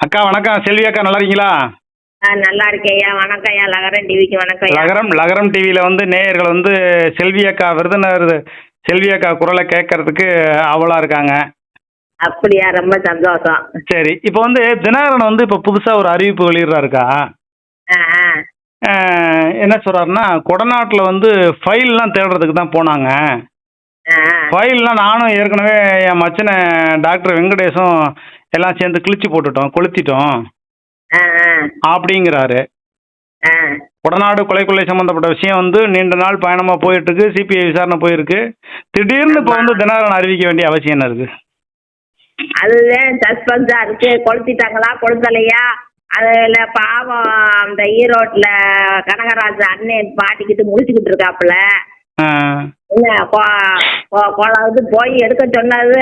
அக்கா வணக்கம். செல்வி அக்கா நல்லா இருக்கீங்களா? ஆ நல்லா இருக்கேயா வணக்கம் ஐயா. லகரன் டிவிக்கு வணக்கம் லகரம் லகரம் டிவியில் வந்து நேயர்கள் வந்து செல்வி அக்கா விருதுநகர் செல்வி அக்கா குரலை கேட்கறதுக்கு அவளாக இருக்காங்க. அப்படியா? ரொம்ப சந்தோஷம். சரி. இப்போ வந்து தினகரன் வந்து இப்போ புதுசாக ஒரு அறிவிப்பு வெளியிடுறாருக்கா? என்ன சொல்கிறாருன்னா கொடநாட்டில் வந்து ஃபைல்லாம் தேடுறதுக்கு தான் போனாங்க. ஃபைல்லாம் நானும் ஏற்கனவே என் மச்சனை டாக்டர் வெங்கடேஷும் எல்லாம் சேர்ந்து கிழிச்சு போட்டுட்டோம் கொளுத்திட்டோம். அப்படிங்கிறாரு. ஆ. கொடநாடு கொலை கொள்ளை சம்பந்தப்பட்ட விஷயம் வந்து நீண்ட நாள் பயணமா போயிட்டு இருக்கு சிபிஐ விசாரணை போயிருக்கு. திடீர்னு இப்போ வந்து தினகரன் அறிவிக்க வேண்டிய அவசியம் என்ன இருக்கு? அதுதான் சஸ்பென்ஸா இருக்கு கொளுத்திட்டாங்களா கொளுத்தலையா? அதுல பாவம் அந்த ஈரோட்ல கனகராஜ் அண்ணன் பாட்டிக்கிட்டு முடிச்சுக்கிட்டு இருக்காப்புல. என்ன கொ- கொ- கொ- இது போய் எடுக்க சொன்னது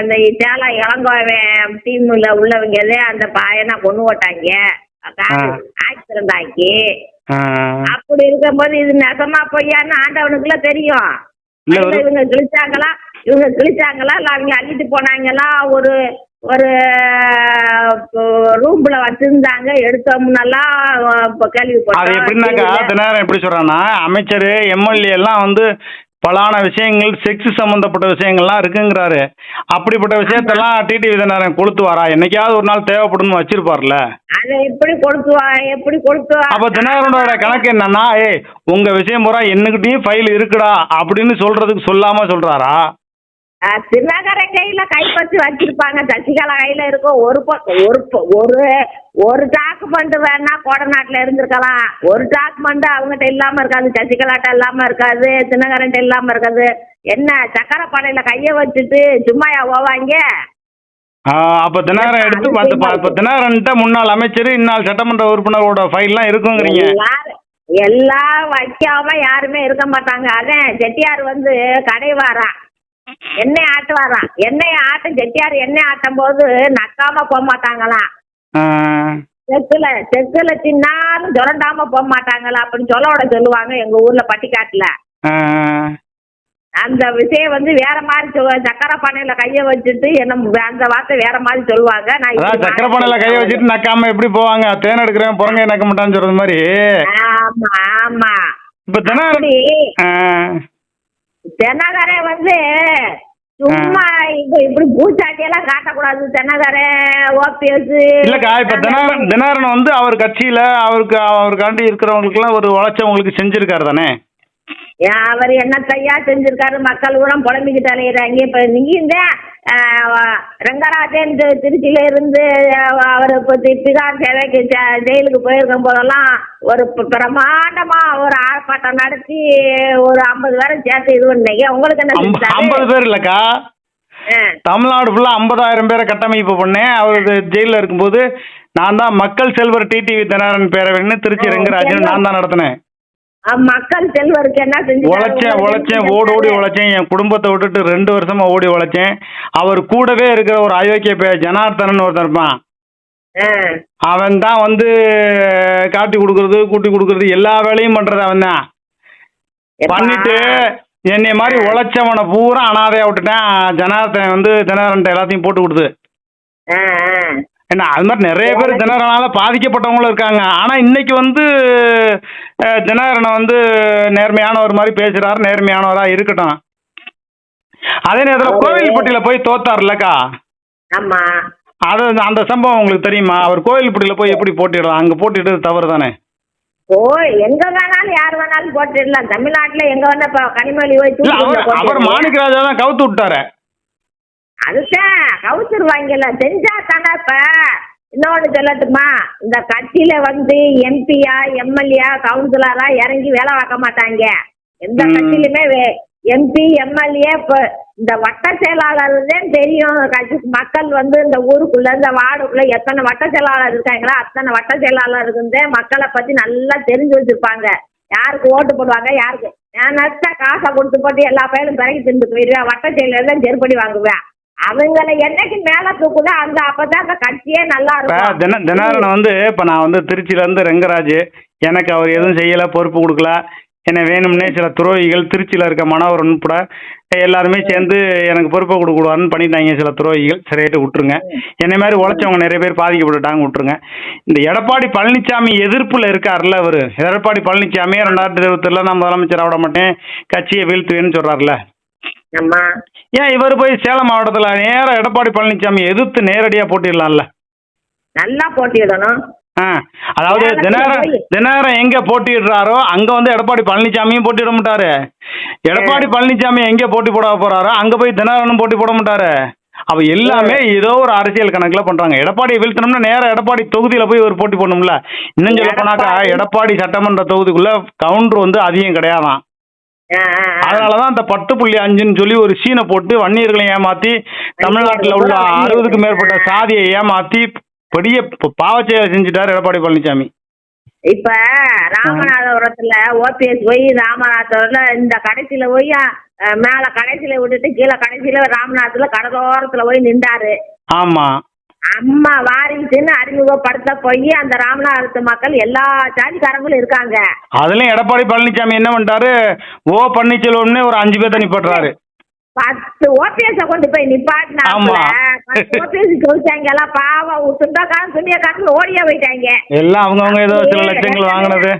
இந்த சேலம் இளங்கோவன் டீம்ல உள்ளவங்க அந்த பையனை கொண்டு போட்டாங்க. ஆக்சிடென்ட் ஆக்கி. அப்படி இருக்கும்போது இது நெசமா பொய்யான்னு ஆண்டவனுக்குள்ள தெரியும். இல்ல, இவங்க கிழிச்சாங்களா இவங்க கிழிச்சாங்களா இல்ல அவங்க அள்ளிட்டு போனாங்களா ஒரு ஒரு ரூம்ல வச்சிருந்தாங்க. எடுத்தோம்னெல்லாம் இப்ப அது கேள்விப்பட்டோம் எப்படின்னாக்கா தினகரன் எப்படி சொல்றான்னா அமைச்சர் எம்எல்ஏ எல்லாம் வந்து பலான விஷயங்கள் செக்ஸ் சம்பந்தப்பட்ட விஷயங்கள்லாம் இருக்குங்கிறாரு. அப்படிப்பட்ட விஷயத்தெல்லாம் டிடிவி தினகரன் கொளுத்துவாரா? என்னைக்காவது ஒரு நாள் தேவைப்படும்னு வச்சிருப்பார்ல. அதை எப்படி கொடுத்துவா எப்படி கொடுத்துவா அப்ப தினகரனோட கணக்கு என்னன்னா ஏய் உங்க விஷயம் பூரா என்னகிட்டயும் ஃபைல் இருக்குடா அப்படின்னு சொல்றதுக்கு சொல்லாம சொல்றாரா? திருநகர கையில கைப்பற்றி வச்சிருப்பாங்க. சசிகலா கையில இருக்கும் ஒரு ஒரு ஒரு ஒரு டாக்குமெண்ட் வேணா கோடநாட்டுல இருந்திருக்கலாம். ஒரு டாக்குமெண்ட் அவங்ககிட்ட இல்லாம இருக்காது. சசிகலாட்ட இல்லாம இருக்காது. தினகரன்ட்ட இல்லாம இருக்காது. என்ன சக்கரை பானையில கைய வச்சுட்டு சும்மாயா போவாங்க? அப்ப தினகரன் எடுத்து பார்த்து இப்ப தினகரன்ட்ட முன்னாள் அமைச்சர் இந்நாள் சட்டமன்ற உறுப்பினரோட ஃபைல்லாம் இருக்குங்கிறீங்க. எல்லாம் வைக்காம யாருமே இருக்க மாட்டாங்க. அதான் செட்டியார் வந்து கடைவாரா? எண்ணெய் ஆட்டுவாராம். எண்ணெய் ஆட்டும் செட்டியார் எண்ணெய் ஆட்டும் போது நக்காம போக மாட்டாங்களாம் செக்குல செக்குல தின்னாலும் சுரண்டாம போக மாட்டாங்களா அப்படின்னு சொல்லோட சொல்லுவாங்க எங்க ஊர்ல பட்டிக்காட்டுல. அந்த விஷயம் வந்து வேற மாதிரி சக்கரை பானையில கைய வச்சுட்டு என்ன அந்த வார்த்தை வேற மாதிரி சொல்லுவாங்க. நான் சக்கரை பானையில கையை வச்சுட்டு நக்காம எப்படி போவாங்க? தேன் எடுக்கிறவன் புறங்க நக்க மாட்டான்னு சொல்றது மாதிரி. ஆமா ஆமா. இப்ப தினகரன் தென்னகரை வந்து சும்மா இப்ப இப்படி பூச்சாட்டி எல்லாம் காட்டக்கூடாது. தென்னகரை ஓபிஎஸ். இல்லக்கா இப்ப தினகரன் தினகரன் வந்து அவர் கட்சியில அவருக்கு அவருக்காண்டி இருக்கிறவங்களுக்கு எல்லாம் ஒரு உழைச்சவங்களுக்கு செஞ்சிருக்காரு தானே? அவர் என்னத்தையா செஞ்சிருக்காரு? மக்கள் கூட புலம்பிக்கிட்டு அலையிறாங்க இப்ப நீங்க இந்த ஆஹ், ரங்கராஜன் திருச்சியில இருந்து அவர் இப்போ திகார் சேவைக்கு ஜெயிலுக்கு போயிருக்கும் போதெல்லாம் ஒரு பிரமாண்டமா ஒரு ஆர்ப்பாட்டம் நடத்தி ஒரு ஐம்பது பேரை சேர்த்து இது பண்ணீங்க. உங்களுக்கு என்ன? ஐம்பது பேர் இல்லக்கா. தமிழ்நாடு ஃபுல்லா ஐம்பதாயிரம் பேரை கட்டமைப்பு பண்ணேன். அவர் ஜெயிலில் இருக்கும்போது நான் தான் மக்கள் செல்வர் டிடிவி தினகரன் பேரவைன்னு திருச்சி ரெங்கராஜன் நான் தான் நடத்தினேன். மக்கள் செல்வருக்கு என்ன செஞ்சு உழைச்சேன் உழைச்சேன் ஓடி ஓடி உழைச்சேன். என் குடும்பத்தை விட்டுட்டு ரெண்டு வருஷமா ஓடி உழைச்சேன். அவர் கூடவே இருக்கிற ஒரு அயோக்கிய பே ஜனார்த்தனன் ஒருத்தன் இருப்பான். அவன் தான் வந்து காட்டி கொடுக்கறது கூட்டி கொடுக்கறது எல்லா வேலையும் பண்றது அவன் தான். பண்ணிட்டு என்னை மாதிரி உழைச்சவனை பூரா அனாதையா விட்டுட்டேன். ஜனார்த்தன் வந்து தினகரன்ட்ட எல்லாத்தையும் போட்டு கொடுத்து. என்ன அது மாதிரி நிறைய பேர் தினகரனால பாதிக்கப்பட்டவங்களும் இருக்காங்க. ஆனா இன்னைக்கு வந்து தினகரனை வந்து நேர்மையானவர் மாதிரி பேசுறாரு நேர்மையானவரா இருக்கட்டும். அதே நேரத்தில் கோவில்பட்டியில போய் தோத்தார்லக்கா? ஆமா. அது அந்த சம்பவம் உங்களுக்கு தெரியுமா? அவர் கோவில்பட்டியில போய் எப்படி போட்டிடலாம்? அங்க போட்டிட்டது தவறு தானே? ஓ எங்க வேணாலும் யார் வேணாலும் போட்டுடலாம். தமிழ்நாட்டுல எங்க வேணா கனிமொழி போய் அவர். மாணிக்கராஜா தான் கவுத்து விட்டாரு. அதுதான் கவுத்துருவாங்கல்ல செஞ்சா தானே இப்ப? இன்னொன்னு சொல்லட்டுமா? இந்த கட்சியில வந்து எம்பியா எம்எல்ஏ கவுன்சிலரா இறங்கி வேலை பார்க்க மாட்டாங்க. எந்த. கட்சியிலுமே எம்பி எம்எல்ஏ இப்ப இந்த வட்ட செயலாளர் தான் தெரியும். கட்சி மக்கள் வந்து இந்த ஊருக்குள்ள இந்த வார்டுக்குள்ள எத்தனை வட்ட செயலாளர் இருக்காங்களோ அத்தனை வட்ட செயலாளர் இருந்து மக்களை பத்தி நல்லா தெரிஞ்சு வச்சிருப்பாங்க. யாருக்கு ஓட்டு போடுவாங்க யாருக்கு? நான் நஷ்ட காசை கொடுத்து போட்டு எல்லா பயிலும் பிறகு திண்டு போயிடுவேன். வட்ட செயலர் தான் செருப்படி வாங்குவேன். அவங்கள என்னைக்கு மேல தூக்குதோ அந்த அப்பதான் அந்த கட்சியே நல்லா இருக்கும். தின தினகரன் வந்து இப்ப நான் வந்து திருச்சியில இருந்து ரெங்கராஜ் எனக்கு அவர் எதுவும் செய்யல பொறுப்பு கொடுக்கல. என்ன வேணும்னே சில துரோகிகள் திருச்சியில் இருக்க மனவர் கூட எல்லாருமே சேர்ந்து எனக்கு பொறுப்பை கொடுக்கூடாதுன்னு பண்ணிட்டாங்க சில துரோகிகள். சரியாயிட்டு விட்டுருங்க. என்னை மாதிரி உழைச்சவங்க நிறைய பேர் பாதிக்கப்பட்டுட்டாங்க விட்டுருங்க. இந்த எடப்பாடி பழனிசாமி எதிர்ப்பில் இருக்காருல்ல அவர். எடப்பாடி பழனிசாமி ரெண்டாயிரத்தி இருபத்தில நான் முதலமைச்சர் ஆட மாட்டேன் கட்சியை வீழ்த்துவேன்னு சொல்கிறார்ல ஏன் இவர் போய் சேலம் மாவட்டத்தில் நேரா எடப்பாடி பழனிசாமி எதிர்த்து நேரடியாக போட்டிடலாம்ல? நல்லா போட்டியிடணும். ஆ அதாவது தினகரன். தினகரன் எங்க போட்டிடுறாரோ அங்க வந்து எடப்பாடி பழனிசாமியும் போட்டியிட மாட்டாரு. எடப்பாடி பழனிசாமி எங்க போட்டி போட போறாரோ அங்க போய் தினகரனும் போட்டி போட மாட்டாரு. அப்ப எல்லாமே ஏதோ ஒரு அரசியல் கணக்குல பண்றாங்க. எடப்பாடியை வீழ்த்தணும்னா நேரா எடப்பாடி தொகுதியில போய் ஒரு போட்டி போடணும்ல. இன்னும் சொல்ல போனாக்கா எடப்பாடி- சட்டமன்ற தொகுதிக்குள்ள கவுண்டர் வந்து அதிகம் கிடையாதான். அதனாலதான் அந்த பத்து புள்ளி அஞ்சுன்னு சொல்லி ஒரு சீனை போட்டு வன்னியர்களை ஏமாத்தி தமிழ்நாட்டில் உள்ள அறுபதுக்கும் மேற்பட்ட சாதியை ஏமாத்தி பெரிய பாவச்செயலை செஞ்சுட்டாரு எடப்பாடி பழனிசாமி இப்ப ராமநாதபுரத்துல ஓபிஎஸ் போய் ராமநாதபுரத்துல இந்த கடைசியில போய் மேல கடைசியில விட்டுட்டு கீழே கடைசியில ராமநாதத்துல கடலோரத்துல போய் நின்றாரு. ஆமா. அம்மா வாரிசுன்னு அறிமுகப்படுத்த போய் அந்த ராமநாதத்து மக்கள் எல்லா ஜாதிக்காரங்களும் இருக்காங்க. அதுலயும் எடப்பாடி பழனிசாமி என்ன பண்ணிட்டாரு? ஓ பன்னீர்செல்வம்னு ஒரு அஞ்சு பேர்த்த நிப்பாட்டுறாரு. பத்து ஓபிஎஸ் கொண்டு போய். பத்து ஓபிஎஸ் சொல்லிட்டாங்க எல்லாம் பாவம். துண்டாக்காரன் துணியக்காரன் ஓடியா போயிட்டாங்க. எல்லாம் அவங்கவங்க ஏதோ சில லட்சங்கள் வாங்கினது.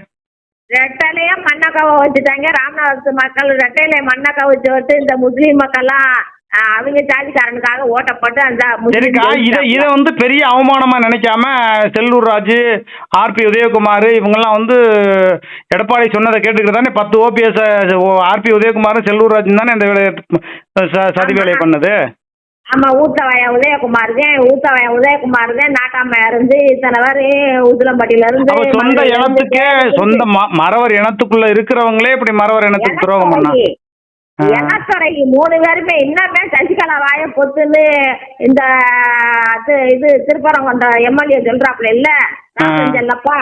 ரெட்டலையா மண்ணக்காவை வச்சுட்டாங்க. ராமநாதத்து மக்கள் ரெட்டையில மண்ணக்கா வச்சு இந்த முஸ்லீம் மக்கள்லாம் அவங்க ஜாதிக்காரனுக்காக ஓட்டப்பட்டு அந்த முஸ்லீம் சரிக்கா இதை. இதை வந்து பெரிய அவமானமா நினைக்காம செல்லூர் ராஜு ஆர்பி உதயகுமார் இவங்கெல்லாம் வந்து எடப்பாடி சொன்னதை கேட்டுக்கிட்டு தானே பத்து ஓபிஎஸ் ஆர்பி உதயகுமாரும் செல்லூர் ராஜும் தானே இந்த வேலையை சதி வேலையை பண்ணது? ஆமா ஊத்தவய உதயகுமார் தான் ஊத்தவய உதயகுமார் தான் நாட்டாம இருந்து இத்தனை பேர் உதுலம்பட்டியில இருந்து சொந்த இனத்துக்கே சொந்த மறவர் இனத்துக்குள்ள இருக்கிறவங்களே இப்படி மறவர் இனத்துக்கு துரோகம் பண்ணா? ஆ. எனத்துறை மூணு பேருமே இன்னமே சசிகலா வாய பொத்துன்னு இந்த இது இது திருப்பரங்குன்ற எம்எல்ஏ சொல்றாப்புல இல்ல? ராஜன் ஆ. செல்லப்பா.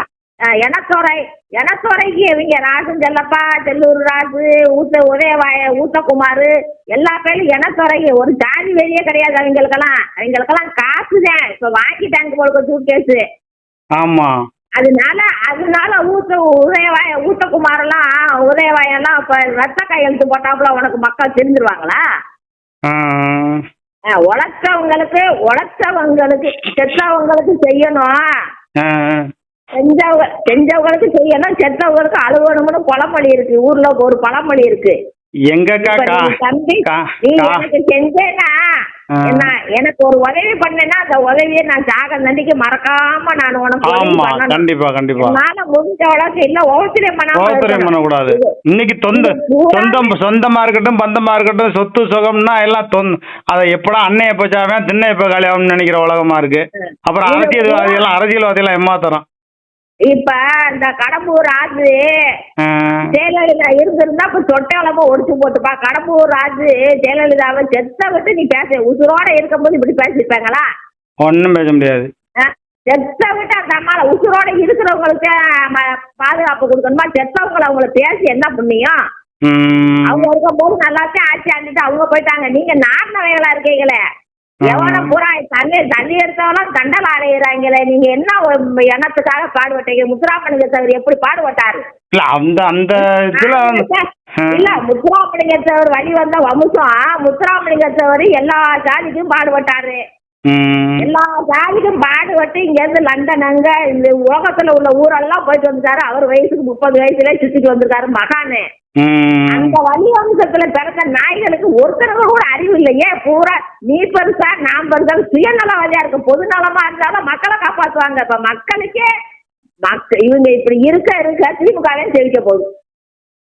எனத்துறை எனத்துறைக்கு இவங்க ராஜன் செல்லப்பா செல்லூர் ராஜு ஊத்த உதயவாய ஊத்தகுமார் எல்லா பேரும் எனத்துறை ஒரு ஜாதி வெளியே கிடையாது அவங்களுக்கெல்லாம். அவங்களுக்கெல்லாம் காசு தான் இப்ப வாங்கிட்டாங்க போல சூட் கேஸ் ஆமா. அதனால அதனால ஊத்த உதயவாய ஊத்தகுமாரெல்லாம் உதயவாயெல்லாம் இப்ப ரத்த கையெழுத்து போட்டாப்புல உனக்கு மக்கள் தெரிஞ்சிருவாங்களா? உழைச்சவங்களுக்கு உழைச்சவங்களுக்கு செத்தவங்களுக்கு செய்யணும். செஞ்சவங்க செஞ்சவங்களுக்கு செய்யணும் செத்தவங்களுக்கு அழுவணும்னு பழமொழி இருக்கு. ஊர்ல ஒரு பழமொழி இருக்கு. எங்கக்கா தம்பி எனக்கு ஒரு உதவி பண்ணேன்னா அந்த உதவியை நான் சாக நன்றிக்கு மறக்காம நான் உனக்கு. கண்டிப்பா கண்டிப்பா. என்னால முடிஞ்ச அளவுக்கு இல்ல ஓசிரியம் கோத்தரியம் இருக்கணும். பண்ணக்கூடாது. இன்னைக்கு தொந்த சொந்தம் சொந்தமா இருக்கட்டும் பந்தமா இருக்கட்டும் சொத்து சுகம்னா எல்லாம் தொந் அதை எப்படா அண்ணன் எப்ப சாவேன் திண்ணை எப்ப காலியாகும்னு நினைக்கிற உலகமா இருக்கு. அப்புறம் இது அரசியல்வாதி எல்லாம் அரசியல்வாதி எல்லாம் ஏமாத்துறோம் இப்ப இந்த கடம்பூர் ஆத்து. ஜெயலலிதா இருந்திருந்தா இப்ப சொட்டாளமா ஒடிச்சு போட்டுப்பா. கடம்பூர் ராஜு ஜெயலலிதாவை செத்த விட்டு நீ பேச. உசுரோட இருக்கும்போது இப்படி பேசிருப்பாங்களா ஒண்ணும் பேச முடியாது? செத்த விட்டு அந்த அம்மால உசுரோட இருக்கிறவங்களுக்கு பாதுகாப்பு கொடுக்கணுமா? செத்தவங்களை அவங்கள பேசி என்ன புண்ணியம். அவங்க இருக்கும்போது நல்லாத்தையும் ஆட்சி ஆண்டுட்டு அவங்க போயிட்டாங்க. நீங்க நாட்டினவைகளா இருக்கீங்களே. எவன பூரா தண்ணி தண்ணி எடுத்தவெல்லாம் தண்டல் அடையிறாங்களே நீங்க என்ன எண்ணத்துக்காக பாடுபட்டீங்க முத்துராமலிங்க தவிர எப்படி பாடுபட்டாரு இல்ல அந்த அந்த இதுல. இல்ல முத்துராமலிங்கத்தவர் வழி வந்த வம்சம் முத்துராமலிங்கத்தவர் எல்லா ஜாதிக்கும் பாடுபட்டாரு. எல்லா ஜாதிக்கும் பாடுபட்டு இங்க இருந்து லண்டன் அங்க இந்த உலகத்துல உள்ள ஊரெல்லாம் போயிட்டு வந்துட்டாரு. அவர் வயசுக்கு முப்பது வயசுல சுத்திட்டு வந்திருக்காரு மகானு. அந்த வழி வம்சத்துல பிறந்த நாய்களுக்கு ஒருத்தருக்கு கூட அறிவு இல்லையே. பூரா நீ பெருசா நான் பெருசா சுயநலவாதியா இருக்கு. பொது நலமா இருந்தாலும் மக்களை காப்பாத்துவாங்க. இப்ப மக்களுக்கே மக்க இவங்க இப்படி இருக்க இருக்க திமுகவே ஜெயிக்க போகுது.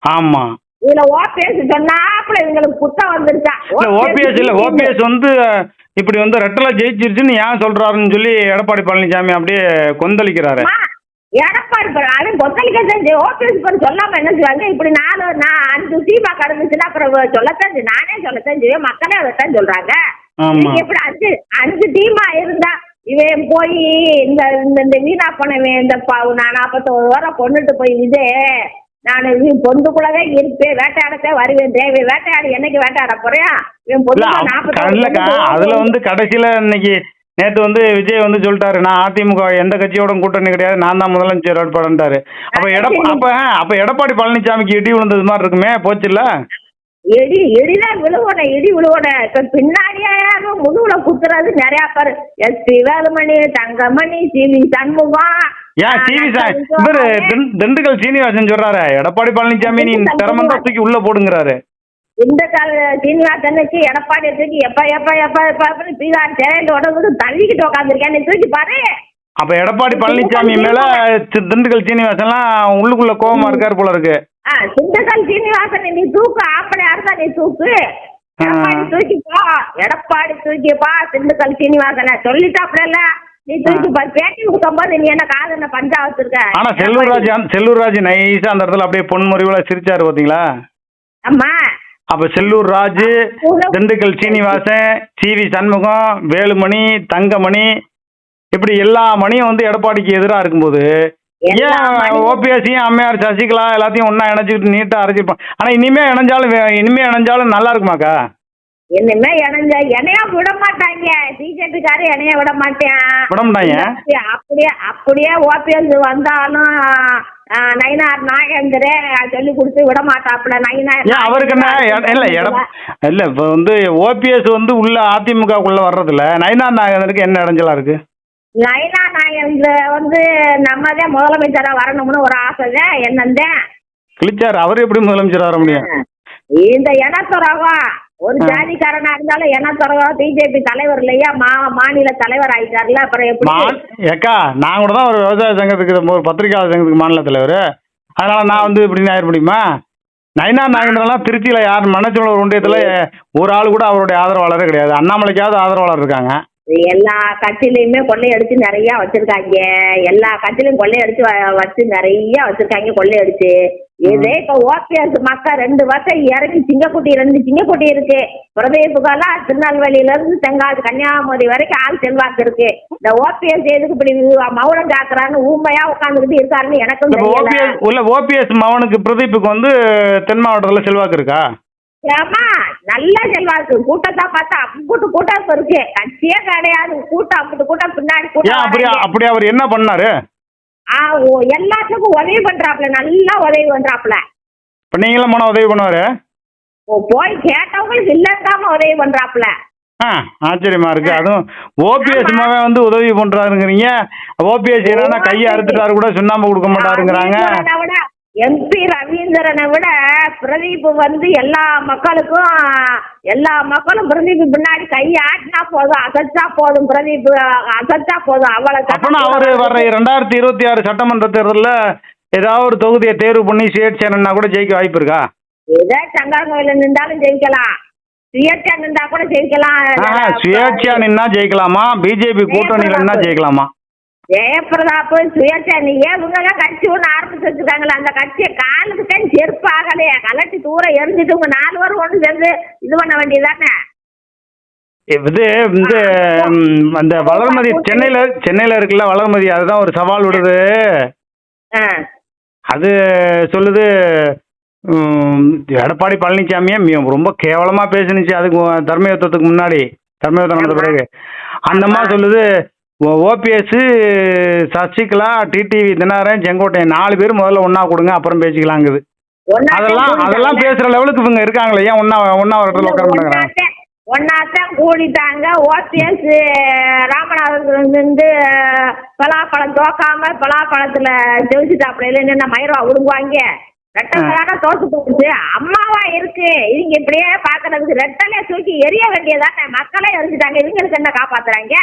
ஆமா. இதுல ஓபிஎஸ் சொன்னாப்புல இவங்களுக்கு குத்தம் வந்துருச்சா? ஓபிஎஸ் இல்ல ஓபிஎஸ் வந்து இப்படி வந்து ரெட்டலை ஜெயிச்சிருச்சுன்னு ஏன் சொல்றாருன்னு சொல்லி எடப்பாடி பழனிசாமி அப்படியே கொந்தளிக்கிறாரு. எடப்பாடி அவன் கொத்தளிக்க ஓபிஎஸ் பண்ணி சொல்லாம என்ன செய்வாங்க? இப்படி நாலு நான் அஞ்சு சீமா கடந்துச்சுன்னா அப்புறம் சொல்லத்தான் நானே சொல்லத்தான் செய்வேன் மக்களே அதைத்தான் சொல்றாங்க. இப்படி அஞ்சு அஞ்சு டீமா இருந்தா இவன் போய் இந்த இந்த- வீணா போனவன் இந்த நாற்பத்தோரு வாரம் கொண்டுட்டு போய் இது நான் பொந்துக்குள்ளவே இருப்பேன் வேட்டையாடத்தே வருவேன் தேவை வேட்டையாடி என்னைக்கு வேட்டையாட போறியா? இவன் கொண்டுட்டு அதுல வந்து கடைசியில இன்னைக்கு நேற்று வந்து விஜய் வந்து சொல்லிட்டாரு நான் அதிமுக எந்த கட்சியோட கூட்டணி கிடையாது நான் தான் முதலமைச்சர் வேட்பாளர்ன்றாரு. அப்ப எடப்பா அப்ப அப்ப எடப்பாடி பழனிசாமிக்கு இடி விழுந்தது மாதிரி இருக்குமே போச்சுல்ல? இடி இடிதான் விழுவோட இடி விழுவோட. இப்ப பின்னாடியே முதுகுல குத்துறது நிறைய பேர். S. P Velumani Thangamani CV Shanmugam ஏன் டிவி இவரு திண்- திண்டுக்கல் சீனிவாசன் சொல்றாரு. எடப்பாடி பழனிசாமி நீ திறமந்தா தூக்கி உள்ள போடுங்கிறாரு. இந்த கால சீனிவாசனுக்கு எடப்பாடி தூக்கி எப்ப எப்ப எப்ப எப்ப பீகார் சேரண்டு உடம்புக்கு தள்ளிக்கிட்டு உட்காந்துருக்கேன் நீ தூக்கி பாரு. அப்ப எடப்பாடி பழனிசாமி மேல திண்டுக்கல் சீனிவாசன்லாம் உள்ளுக்குள்ள கோவமா இருக்காரு போல இருக்கு. திண்டுக்கல் சீனிவாசன் நீ தூக்கு. ஆம்பளையா இருந்தா நீ தூக்கு. எடப்பாடி தூக்கி போ. எடப்பாடி தூக்கி பா திண்டுக்கல் சீனிவாசனை. சொல்லிட்டாப்ல நீ தூக்கி பா. பேட்டி கொடுக்கும்போது நீ என்ன காது என்ன பஞ்சா வச்சிருக்க ஆனா செல்லூர் ராஜ் செல்லூர் ராஜ் நைஸா அந்த இடத்துல அப்படியே பொன்முறிவுல சிரிச்சாரு பாத்தீங்களா? அம்மா அப்ப செல்லூர் ராஜ் திண்டுக்கல் சீனிவாசன் சிவி சண்முகம் வேலுமணி தங்கமணி இப்படி எல்லா மணியும் வந்து எடப்பாடிக்கு எதிரா இருக்கும்போது ஏன் ஓபிஎஸ்சியும் அம்மையார் சசிகலா எல்லாத்தையும் ஒண்ணா இணைச்சிக்கிட்டு நீட்டா அரைச்சிருப்பான் ஆனா இனிமே இணைஞ்சாலும் வே- இனிமே இணைஞ்சாலும் நல்லா இருக்குமாக்கா? இனிமே இணைஞ்ச? என்னையா விட மாட்டாங்க பிஜேபிக்காரு என்னைய விட மாட்டேன் விட மாட்டாங்க அப்படியே அப்படியே ஓபிஎஸ் வந்தாலும் நயினார் நாகேந்திரே சொல்லி கொடுத்து விட மாட்டாப்புல நயினார் அவருக்கு என்ன? இல்ல எட இல்ல இப்ப வந்து ஓபிஎஸ் வந்து உள்ள அதிமுகக்குள்ள வர்றதுல நயனா நாகேந்திரனுக்கு என்ன இடைஞ்சலா இருக்கு? நயினா நாகேந்திர வந்து நம்மதான் முதலமைச்சரா வரணும்னு ஒரு ஆசை தான் என்னந்தேன் கிழிச்சாரு. அவர் எப்படி முதலமைச்சர் வர முடியும்? இந்த இனத்துறவா? ஒரு ஜாதிக்காரனா இருந்தாலும் இனத்துறவா பிஜேபி தலைவர் இல்லையா? மா மாநில தலைவர் ஆயிட்டார்ல அப்புறம் எப்படி? மா ஏக்கா நான் கூட தான் ஒரு விவசாய சங்கத்துக்கு ஒரு பத்திரிகையாளர் சங்கத்துக்கு மாநில தலைவர். அதனால நான் வந்து இப்படி ஆயிட முடியுமா? நயனா நாகேந்திரன்லாம் திருச்சியில் யார் மனச்சோழர் ஒன்றியத்தில் ஒரு ஆள் கூட அவருடைய ஆதரவாளரே கிடையாது. அண்ணாமலைக்காவது ஆதரவாளர் இருக்காங்க. எல்லா கட்சியிலயுமே கொள்ளையடிச்சு நிறைய வச்சிருக்காங்க. எல்லா கட்சியிலும் கொள்ளையடிச்சு வச்சு நிறைய வச்சிருக்காங்க கொள்ளையடிச்சு இதே இப்ப ஓபிஎஸ் மக்கள் ரெண்டு வருஷம் இறங்கி சிங்கக்குட்டி ரெண்டு சிங்கக்குட்டி இருக்கு. பிரதேசத்துக்கெல்லாம் திருநெல்வேலியில இருந்து தென்காசி கன்னியாகுமரி வரைக்கும் ஆள் செல்வாக்கு இருக்கு இந்த ஓபிஎஸ் எதுக்கு இப்படி மௌனம் காக்குறான்னு ஊமையா உட்காந்துக்கிட்டு இருக்காருன்னு எனக்கும் தெரியல. ஓபிஎஸ் உள்ள ஓபிஎஸ் மவனுக்கு பிரதீப்புக்கு வந்து தென் மாவட்டத்தில் செல்வாக்கு இருக்கா? ஏமா நல்ல செல்வாக்கு. கூட்டத்தை பார்த்தா அம்புட்டு கூட்டம் இருக்கு. கட்சியே கிடையாது. கூட்டம் அம்புட்டு கூட்டம் பின்னாடி கூட்டம் அப்படி வராங்க. அப்படி அவர் என்ன பண்ணாரு? எல்லாத்துக்கும் உதவி பண்றாப்ல நல்லா உதவி பண்றாப்ல இப்போ நீங்களும் போனால் உதவி பண்ணுவார்? போய் கேட்டவங்களுக்கு இல்லைன்னு உதவி பண்றாப்ல ஆச்சரியமா இருக்கு. அதுவும் ஓபிஎஸ் வந்து உதவி பண்றாருங்கிறீங்க. ஓபிஎஸ் என்னன்னா கையை அறுத்துட்டாரு கூட சுண்ணாம்பு கொடுக்க மாட்டாருங்கிறாங்க. எம்பி ரவீந்திரனை விட பிரதீப் வந்து எல்லா மக்களுக்கும் எல்லா மக்களும் பிரதீப் பின்னாடி கை ஆட்டினா போதும் அசைச்சா போதும் பிரதீப் அசைச்சா போதும் அப்பனா அவர் வர்ற அவ்வளவு ரெண்டாயிரத்தி இருபத்தி ஆறு சட்டமன்ற தேர்தலில் ஏதாவது ஒரு தொகுதியை தேர்வு பண்ணி சேட் சேனன்னா கூட ஜெயிக்க வாய்ப்பு இருக்கா? ஏதோ சங்கரங்கோயில நின்றாலும் ஜெயிக்கலாம். சுயேட்சா நின்றா கூட ஜெயிக்கலாம். ஆஹா, சுயேட்சையா நின்னா ஜெயிக்கலாமா? பிஜேபி கூட்டணியில நின்னா ஜெயிக்கலாமா? ஜெயபிரதாப் நீ ஏன் இவங்க கட்சி ஒன்று ஆரம்பிச்சு வச்சிருக்காங்களே அந்த கட்சியை காலுக்கு தான் செருப்பு ஆகலையே கலட்டி தூரம் எரிஞ்சிட்டு உங்க நாலு பேரும் ஒன்று சேர்ந்து இது பண்ண வேண்டியதானே இது இந்த ம், அந்த வளர்மதி சென்னையில சென்னையில இருக்குல்ல வளர்மதி அதுதான் ஒரு சவால் விடுது. அது சொல்லுது எடப்பாடி பழனிசாமியே ரொம்ப கேவலமா பேசுனுச்சு அதுக்கு தர்மயுத்தத்துக்கு முன்னாடி. தர்மயுத்தம் நடந்த. பிறகு. அந்தம்மா ஆமா. சொல்லுது ஓபிஎஸ் சசிகலா டிடிவி தினகரன் செங்கோட்டையன் நாலு பேர் முதல்ல ஒண்ணா கொடுங்க அப்புறம் பேசிக்கலாங்குது. அதெல்லாம். அதெல்லாம் பேசுற லெவலுக்கு இவங்க இருக்காங்களே ஏன் ஒண்ணா ஒண்ணா ஒரு இடத்துல உட்கார மாட்டேங்கிறாங்க? ஒண்ணாத்தான் கூடிட்டாங்க. ஓபிஎஸ் ராமநாதபுரம் இருந்து பலாப்பழம் தோக்காம பலாப்பழத்துல ஜெயிச்சுட்டாப்புல. இல்லைன்னு என்ன மயிரா விடுவாங்க ரெட்டை தோத்து போச்சு அம்மாவா இருக்கு. இவங்க இப்படியே பாக்குறதுக்கு ரெட்டலே தூக்கி எரிய வேண்டியதானே மக்களே எரிஞ்சுட்டாங்க. இவங்களுக்கு என்ன காப்பாத்துறாங்க?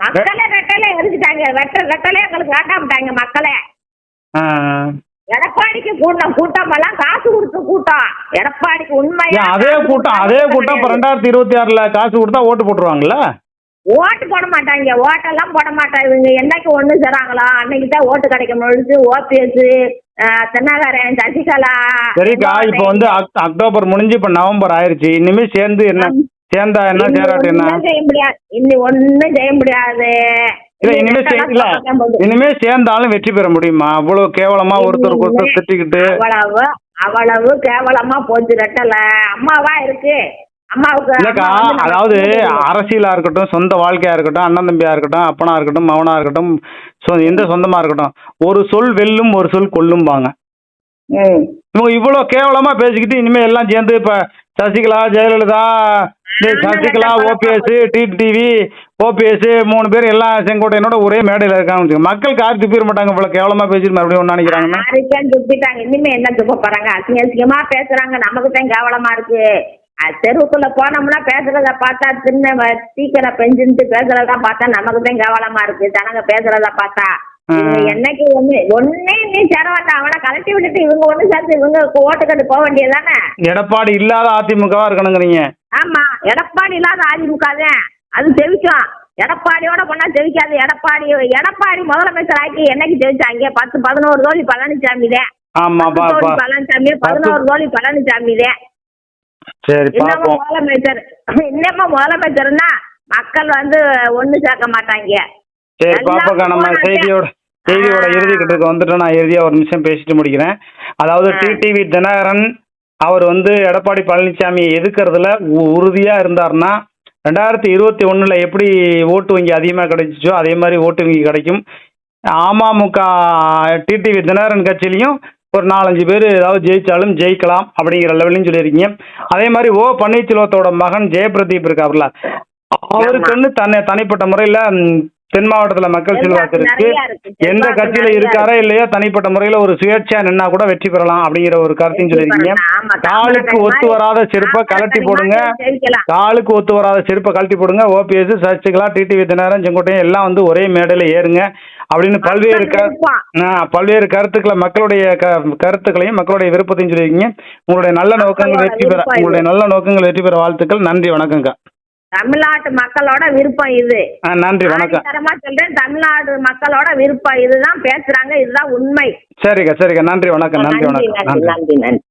மக்களே ரெட்டலே எரிஞ்சுட்டாங்க. ரெட்ட ரெட்டலே எங்களுக்கு வேண்டாம்ட்டாங்க மக்களே. எடப்பாடிக்கு கூட்டம் கூட்டம் எல்லாம் காசு கொடுத்த கூட்டம். எடப்பாடிக்கு உண்மையா அதே கூட்டம் அதே கூட்டம் ரெண்டாயிரத்தி இருபத்தி ஆறுல காசு கொடுத்தா ஓட்டு போட்டுருவாங்கல்ல? ஓட்டு போட மாட்டாங்க. ஓட்டெல்லாம் போட மாட்டாங்க இவங்க என்னைக்கு ஒண்ணு தராங்களா அன்னைக்கு தான் ஓட்டு கிடைக்க முடிஞ்சு ஓபிஎஸ் தென்னாகரன் சசிகலா சரிக்கா இப்போ வந்து அக்- அக்டோபர் முடிஞ்சு இப்போ நவம்பர் ஆயிருச்சு. இனிமே சேர்ந்து என்ன சேர்ந்தா என்ன சேராட்டு என்ன செய்ய முடியாது இன்னும் ஒண்ணும் செய்ய முடியாது. இல்ல இனிமே இல்ல இனிமே சேர்ந்தாலும் வெற்றி பெற முடியுமா? அவ்வளவு கேவலமா ஒருத்தருக்கு ஒருத்தர் திட்டிக்கிட்டு. அவ்வளவு அவ்வளவு கேவலமா போச்சு ரெட்டல. அம்மாவா இருக்கு. இல்லக்கா அதாவது. அரசியலா இருக்கட்டும் சொந்த வாழ்க்கையா இருக்கட்டும் அண்ணன் தம்பியா இருக்கட்டும் அப்பனா இருக்கட்டும் மவனா இருக்கட்டும் எந்த சொந்தமா இருக்கட்டும் ஒரு சொல் வெல்லும் ஒரு சொல் கொல்லும்பாங்க. இவங்க இவ்வளோ கேவலமா பேசிக்கிட்டு இனிமே எல்லாம் சேர்ந்து இப்ப Sasikala Jayalalithaa Sasikala OPS TTV OPS மூணு பேர் எல்லாம் செங்கோட்டையனோட ஒரே மேடையில் இருக்காங்க. மக்கள் காரி துப்பிட மாட்டாங்க இவ்வளோ கேவலமா பேசிட்டு மறுபடியும் நினைக்கிறாங்கன்னா யாருக்கேன்னு துப்பிட்டாங்க? இனிமே என்ன துப்ப போறாங்க? அசிங்க அசிங்கமா பேசுறாங்க. நமக்கு தான் கேவலமா இருக்கு. தெருவுக்குள்ள போனோம்னா பேசுறத பார்த்தா சின்ன சீக்கிரம் பெஞ்சுட்டு பேசுறத பார்த்தா நமக்கு தான் கேவலமா இருக்கு. ஜனங்க பேசுறத பார்த்தா. என்னைக்கு ஒண்ணு ஒன்னே நீ சேரவாட்டா அவனை கலட்டி விட்டுட்டு இவங்க ஒண்ணு சேர்த்து இவங்க ஓட்டு கட்டு போக வேண்டியதுதானே எடப்பாடி இல்லாத அதிமுகவா இருக்கணுங்கிறீங்க. ஆமா. எடப்பாடி இல்லாத அதிமுக தான் அது ஜெயிக்கும். எடப்பாடியோட பண்ணா ஜெயிக்காது. எடப்பாடி எடப்பாடி முதலமைச்சர் ஆக்கி என்னைக்கு ஜெயிச்சாங்க? பத்து பதினோரு தோழி பழனிசாமி தான் பழனிசாமி பதினோரு தோழி பழனிசாமி தான் இன்னமும் முதலமைச்சர் இன்னமும் முதலமைச்சர்னா மக்கள் வந்து ஒண்ணு சேர்க்க மாட்டாங்க. சரி பாப்பாக்கா நம்ம. செய்தியோட செய்தியோட. இறுதி கிட்டக்கு வந்துட்டு நான் இறுதியா ஒரு நிமிஷம் பேசிட்டு முடிக்கிறேன். அதாவது. டிடிவி தினகரன் அவர் வந்து எடப்பாடி பழனிசாமியை எதுக்குறதுல உ- உறுதியா இருந்தாருன்னா ரெண்டாயிரத்தி இருபத்தி ஒண்ணுல எப்படி ஓட்டு வங்கி அதிகமா கிடைச்சிச்சோ அதே மாதிரி ஓட்டு வங்கி கிடைக்கும். அமமுக டிடிவி தினகரன் கட்சியிலையும் ஒரு நாலஞ்சு பேர் ஏதாவது ஜெயிச்சாலும் ஜெயிக்கலாம் அப்படிங்கிற லெவலையும் சொல்லியிருக்கீங்க. அதே மாதிரி ஓ. பன்னீர்செல்வத்தோட மகன் ஜெயபிரதீப் இருக்காருல்ல அவருக்குன்னு தன்னை தனிப்பட்ட முறையில் தென் மாவட்டத்தில் மக்கள் செல்வாக்கு இருக்கு. எந்த கட்சியில இருக்காரோ இல்லையோ தனிப்பட்ட முறையில் ஒரு சுயேட்சையா நின்னா கூட வெற்றி பெறலாம் அப்படிங்கிற ஒரு கருத்தையும் சொல்லியிருக்கீங்க. ஆமா, காலுக்கு ஒத்து வராத செருப்பை மாதிரி போடுங்க. காலுக்கு ஒத்து வராத செருப்பை கழட்டி போடுங்க. ஓபிஎஸ் சசிகலா டிடிவி தினகரன் செங்கோட்டையன் எல்லாம் வந்து ஒரே மேடையில் ஏறுங்க. அப்படின்னு பல்வேறு பல்வேறு கருத்துக்களை மக்களுடைய கருத்துக்களையும் மக்களுடைய விருப்பத்தையும் சொல்லியிருக்கீங்க. உங்களுடைய நல்ல நோக்கங்கள் வெற்றி பெற. உங்களுடைய நல்ல நோக்கங்கள் வெற்றி பெற வாழ்த்துக்கள். நன்றி வணக்கம்க்கா. தமிழ்நாட்டு மக்களோட விருப்பம் இது. நன்றி வணக்கம். ஆணித்தரமா சொல்றேன் தமிழ்நாடு மக்களோட விருப்பம் இதுதான் பேசுறாங்க இதுதான் உண்மை. சரிக்கா சரிக்கா நன்றி வணக்கம் நன்றி வணக்கம். நன்றி நன்றி.